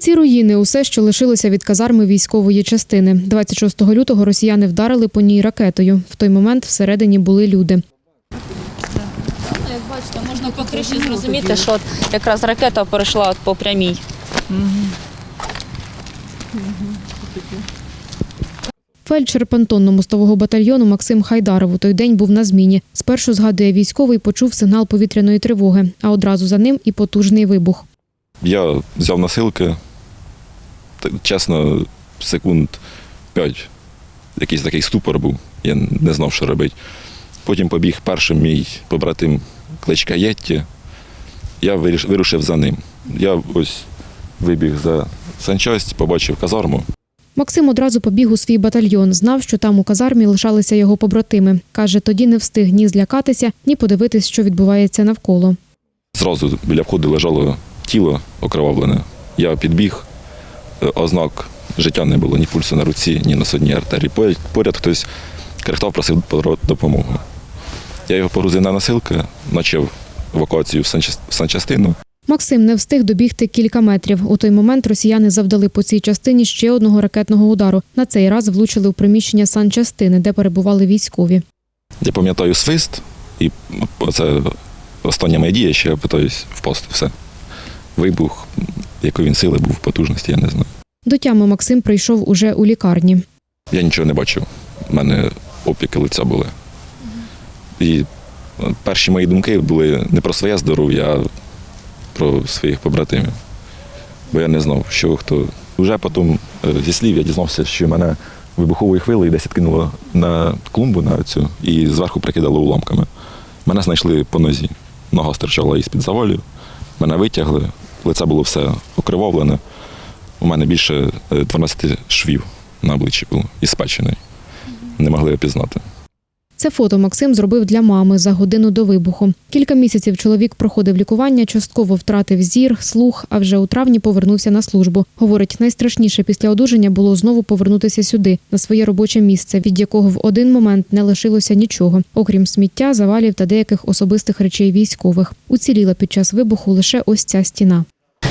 Ці руїни усе, що лишилося від казарми військової частини. 26 лютого росіяни вдарили по ній ракетою. В той момент всередині були люди. Як бачите, можна по криші зрозуміти, що от якраз ракета перейшла от по прямій. Фельдшер понтонно-мостового батальйону Максим Хайдаров у той день був на зміні. Спершу згадує військовий, почув сигнал повітряної тривоги, а одразу за ним і потужний вибух. Я взяв носилки, Та, чесно, секунд п'ять. Якийсь такий ступор був, я не знав, що робити. Потім побіг першим мій побратим кличка Єтті. Я вирушив за ним. Я ось вибіг за санчасть, побачив казарму. Максим одразу побіг у свій батальйон. Знав, що там у казармі лишалися його побратими. Каже, тоді не встиг ні злякатися, ні подивитись, що відбувається навколо. Зразу біля входу лежало тіло окровавлене. Я підбіг, ознак життя не було ні пульсу на руці, ні на судній артерії. Поряд, хтось крихтав, просив про допомогу. Я його погрузив на носилки, почав евакуацію в санчас- в санчастину. Максим не встиг добігти кілька метрів. У той момент росіяни завдали по цій частині ще одного ракетного удару. На цей раз влучили у приміщення санчастини, де перебували військові. Я пам'ятаю свист, і це остання моя дія, що я питаюсь впасти. Все. Вибух, якої він сили був, потужності, я не знаю. До тями Максим прийшов уже у лікарні. Я нічого не бачив. У мене опіки лиця були. І е, перші мої думки були не про своє здоров'я, а про своїх побратимів. Бо я не знав, що хто. Вже потім е, зі слів я дізнався, що мене вибуховою хвилею десь відкинуло на клумбу на цю і зверху прикидало уламками. Мене знайшли по нозі. Нога стирчала із-під завалів. Мене витягли, лице було все окривавлене. У мене більше е, 12 швів на обличчі було і спечений. Не могли опізнати. Це фото Максим зробив для мами за годину до вибуху. Кілька місяців чоловік проходив лікування, частково втратив зір, слух, а вже у травні повернувся на службу. Говорить, найстрашніше після одужання було знову повернутися сюди, на своє робоче місце, від якого в один момент не лишилося нічого, окрім сміття, завалів та деяких особистих речей військових. Уціліла під час вибуху лише ось ця стіна.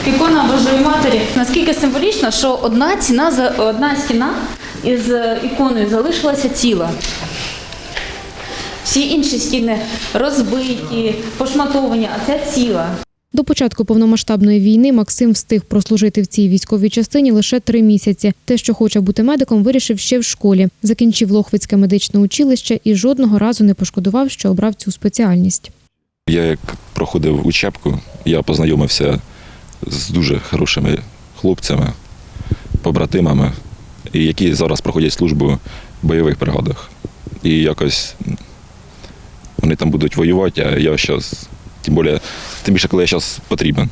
Ікона Божої Матері наскільки символічно, що одна ціна за одна стіна із е, іконою залишилася ціла. Всі інші стіни розбиті, пошматовані, а ця ціла. До початку повномасштабної війни Максим встиг прослужити в цій військовій частині лише три місяці. Те, що хоче бути медиком, вирішив ще в школі. Закінчив Лохвицьке медичне училище і жодного разу не пошкодував, що обрав цю спеціальність. Я як проходив учебку, я познайомився з дуже хорошими хлопцями, побратимами, які зараз проходять службу в бойових бригадах. І якось вони там будуть воювати, а я зараз, тим більше, тим більше, коли я зараз потрібен.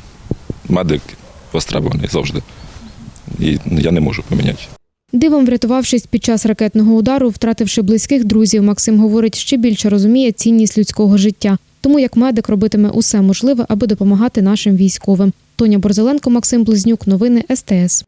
Медик востребований завжди. І я не можу поміняти. Дивом врятувавшись під час ракетного удару, втративши близьких друзів, Максим говорить, ще більше розуміє цінність людського життя. Тому як медик робитиме усе можливе, аби допомагати нашим військовим. Тоня Борзеленко, Максим Близнюк. Новини СТС.